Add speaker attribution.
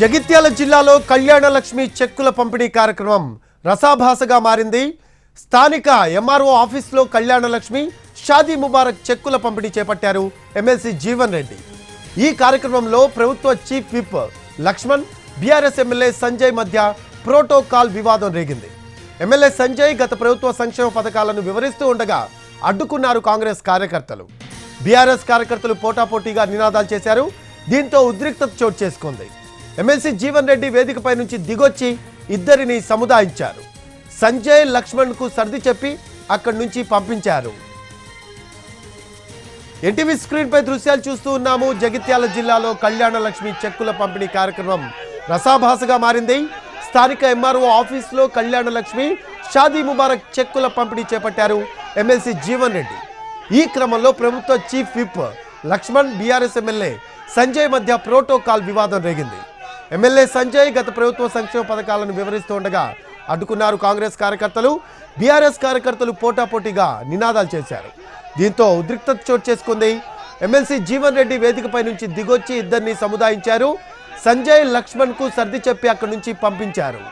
Speaker 1: జగిత్యాల జిల్లాలో కళ్యాణలక్ష్మి చెక్కుల పంపిణీ కార్యక్రమం రసాభాసగా మారింది. స్థానిక ఎంఆర్ఓ ఆఫీస్లో కళ్యాణలక్ష్మి షాదీ ముబారక్ చెక్కుల పంపిణీ చేపట్టారు ఎమ్మెల్సీ జీవన్ రెడ్డి. ఈ కార్యక్రమంలో ప్రభుత్వ chief whip Laxman BRS MLA Sanjay మధ్య ప్రోటోకాల్ వివాదం రేగింది. ఎమ్మెల్యే సంజయ్ గత ప్రభుత్వ సంక్షేమ పథకాలను వివరిస్తూ ఉండగా అడ్డుకున్నారు కాంగ్రెస్ కార్యకర్తలు. బీఆర్ఎస్ కార్యకర్తలు పోటాపోటీగా నినాదాలు చేశారు. దీంతో ఉద్రిక్తత చోటు చేసుకుంది. ఎమ్మెల్సీ జీవన్ రెడ్డి వేదికపై నుంచి దిగొచ్చి ఇద్దరిని సముదాయించారు. సంజయ్ లక్ష్మణ్కు సర్ది చెప్పి అక్కడి నుంచి పంపించారు. ఎన్టీవీ స్క్రీన్ పై దృశ్యాలు చూస్తూ ఉన్నాము. జగిత్యాల జిల్లాలో కళ్యాణ లక్ష్మి చెక్కుల పంపిణీ కార్యక్రమం రసాభాసగా మారింది. స్థానిక ఎంఆర్ఓ ఆఫీసులో కళ్యాణ లక్ష్మి షాదీ ముబారక్ చెక్కుల పంపిణీ చేపట్టారు ఎమ్మెల్సీ జీవన్ రెడ్డి. ఈ క్రమంలో ప్రభుత్వ chief whip Laxman BRS MLA Sanjay మధ్య ప్రోటోకాల్ వివాదం రేగింది. ఎమ్మెల్యే సంజయ్ గత ప్రభుత్వ సంక్షేమ పథకాలను వివరిస్తూ ఉండగా అడ్డుకున్నారు కాంగ్రెస్ కార్యకర్తలు బీఆర్ఎస్ కార్యకర్తలు పోటాపోటీగా నినాదాలు చేశారు. దీంతో ఉద్రిక్తత చోటు చేసుకుంది. ఎమ్మెల్సీ జీవన్ రెడ్డి వేదికపై నుంచి దిగొచ్చి ఇద్దరిని సముదాయించారు. సంజయ్ లక్ష్మణ్కు సర్ది చెప్పి అక్కడి నుంచి పంపించారు.